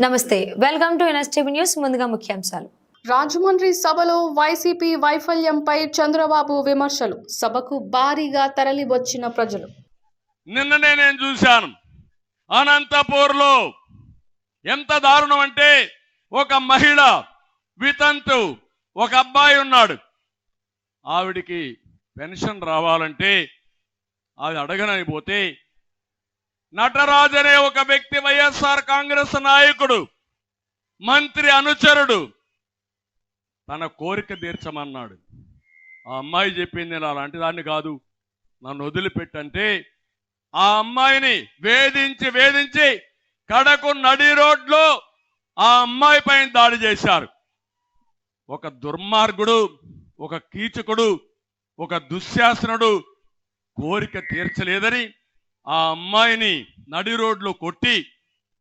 నమస్తే. Welcome to NSTV news ముందుగా ముఖ్యాంశాలు. రాజమండ్రి సభలో వైసీపీ వైఫల్యంపై చంద్రబాబు విమర్శలు. సభకు భారీగా తరలి వచ్చిన ప్రజలు. నిన్ననే నేను చూశాను. అనంతపూర్లో ఎంత దారుణం అంటే ఒక మహిళ వితంతు ఒక అబ్బాయి ఉన్నాడు. ఆవిడికి పెన్షన్ రావాలంటే అది అడగనని పోతే నటరాజ్ అనే ఒక వ్యక్తి వైఎస్ఆర్ కాంగ్రెస్ నాయకుడు మంత్రి అనుచరుడు. తన కోరిక తీర్చమన్నాడు. ఆ అమ్మాయి చెప్పింది నేను అలాంటి దాన్ని కాదు. నన్ను వదిలిపెట్టంటే ఆ అమ్మాయిని వేధించి వేధించి కడకు నడి రోడ్లో ఆ అమ్మాయి పైన దాడి చేశారు. ఒక దుర్మార్గుడు ఒక కీచకుడు ఒక దుశ్శాసనుడు కోరిక తీర్చలేదని ఆ అమ్మాయిని నడి రోడ్లో కొట్టి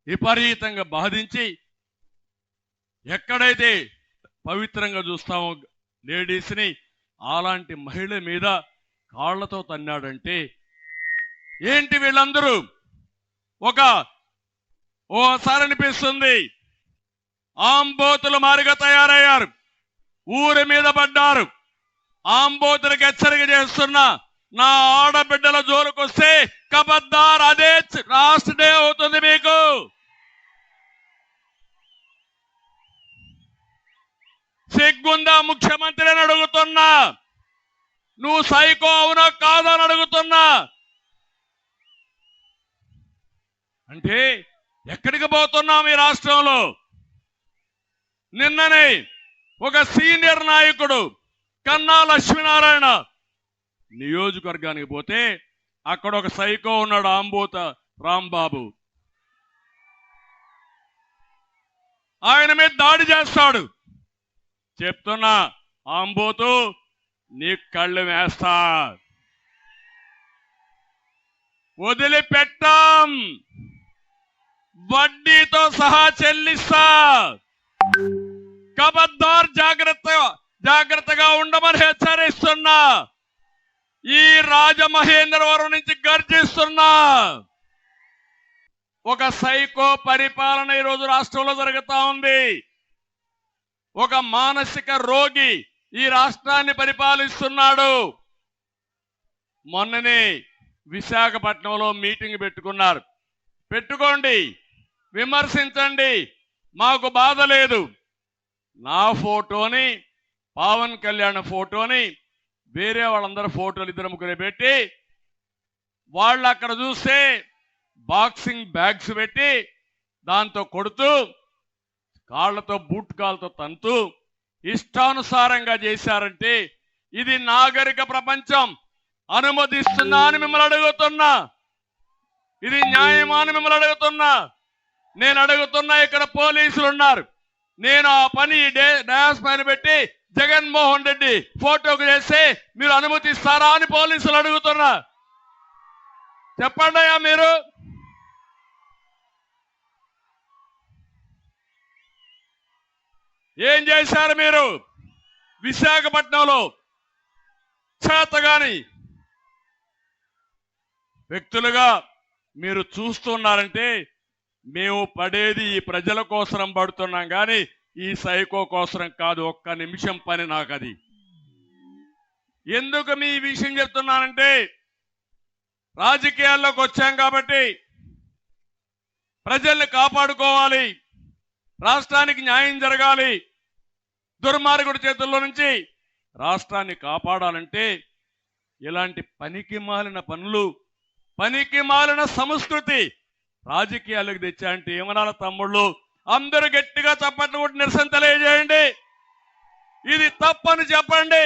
విపరీతంగా బాధించి ఎక్కడైతే పవిత్రంగా చూస్తామో లేడీస్ని అలాంటి మహిళ మీద కాళ్ళతో తన్నాడంటే ఏంటి వీళ్ళందరూ? ఒక ఓసారి అనిపిస్తుంది. ఆంబోతులు మారిగా తయారయ్యారు. ఊరి మీద పడ్డారు. ఆంబోతులకు హెచ్చరిక చేస్తున్నా నా ఆడబిడ్డల జోలుకొస్తే కబద్దార్ అదే లాస్ట్ డే అవుతుంది మీకు. సిగ్గుందా ముఖ్యమంత్రిని అడుగుతున్నా? నువ్వు సైకో అవునా కాదని అడుగుతున్నా? అంటే ఎక్కడికి పోతున్నాం ఈ రాష్ట్రంలో? నిన్ననే ఒక సీనియర్ నాయకుడు కన్నా లక్ష్మీనారాయణ నియోజకవర్గానికి పోతే అక్కడ ఒక సైకో ఉన్నాడు ఆంబోత రాంబాబు. ఆయన మీద దాడి చేస్తాడు. చెప్తున్నా ఆంబోతు నీ కళ్ళు వేస్తా వదిలిపెట్టాం. వడ్డీతో సహా చెల్లిస్తా. కబద్దార్ జాగ్రత్త జాగ్రత్తగా ఉండమని హెచ్చరిస్తున్నా. ఈ రాజమహేంద్రవరం నుంచి గర్జిస్తున్నా ఒక సైకో పరిపాలన ఈరోజు రాష్ట్రంలో జరుగుతా ఉంది. ఒక మానసిక రోగి ఈ రాష్ట్రాన్ని పరిపాలిస్తున్నాడు. మొన్ననే విశాఖపట్నంలో మీటింగ్ పెట్టుకున్నారు. పెట్టుకోండి విమర్శించండి మాకు బాధ లేదు. నా ఫోటోని పవన్ కళ్యాణ్ ఫోటోని వేరే వాళ్ళందరూ ఫోటోలు ఇద్దరు ముగ్గురు పెట్టి వాళ్ళు అక్కడ చూస్తే బాక్సింగ్ బ్యాగ్స్ పెట్టి దాంతో కొడుతూ కాళ్ళతో బూట్ కాళ్ళతో తంతు ఇష్టానుసారంగా చేశారంటే ఇది నాగరిక ప్రపంచం. అనుమతిస్తుందా అని మిమ్మల్ని అడుగుతున్నా. ఇది న్యాయమా అని మిమ్మల్ని అడుగుతున్నా. నేను అడుగుతున్నా ఇక్కడ పోలీసులు ఉన్నారు నేను ఆ పని డే- డయాస్ పైన పెట్టి జగన్మోహన్ రెడ్డి ఫోటోకు చేస్తే మీరు అనుమతిస్తారా అని పోలీసులు అడుగుతున్నా చెప్పండి అయ్యా మీరు. ఏం చేశారు మీరు? విశాఖపట్నంలో చేతగాని వ్యక్తులుగా మీరు చూస్తున్నారంటే మేము పడేది ఈ ప్రజల కోసరం పడుతున్నాం కానీ ఈ సైకో కోసరం కాదు. ఒక్క నిమిషం పని నాకు అది ఎందుకు మీ విషయం చెప్తున్నానంటే రాజకీయాల్లోకి వచ్చాం కాబట్టి ప్రజల్ని కాపాడుకోవాలి. రాష్ట్రానికి న్యాయం జరగాలి. దుర్మార్గుడి చేతుల్లో నుంచి రాష్ట్రాన్ని కాపాడాలంటే ఇలాంటి పనికి మాలిన పనులు పనికి మాలిన సంస్కృతి రాజకీయాలకు తెచ్చా అంటే ఏమనాల తమ్ముళ్ళు? అందరూ గట్టిగా చప్పట్లు కొట్టి నిరసన తెలియజేయండి. ఇది తప్పని చెప్పండి.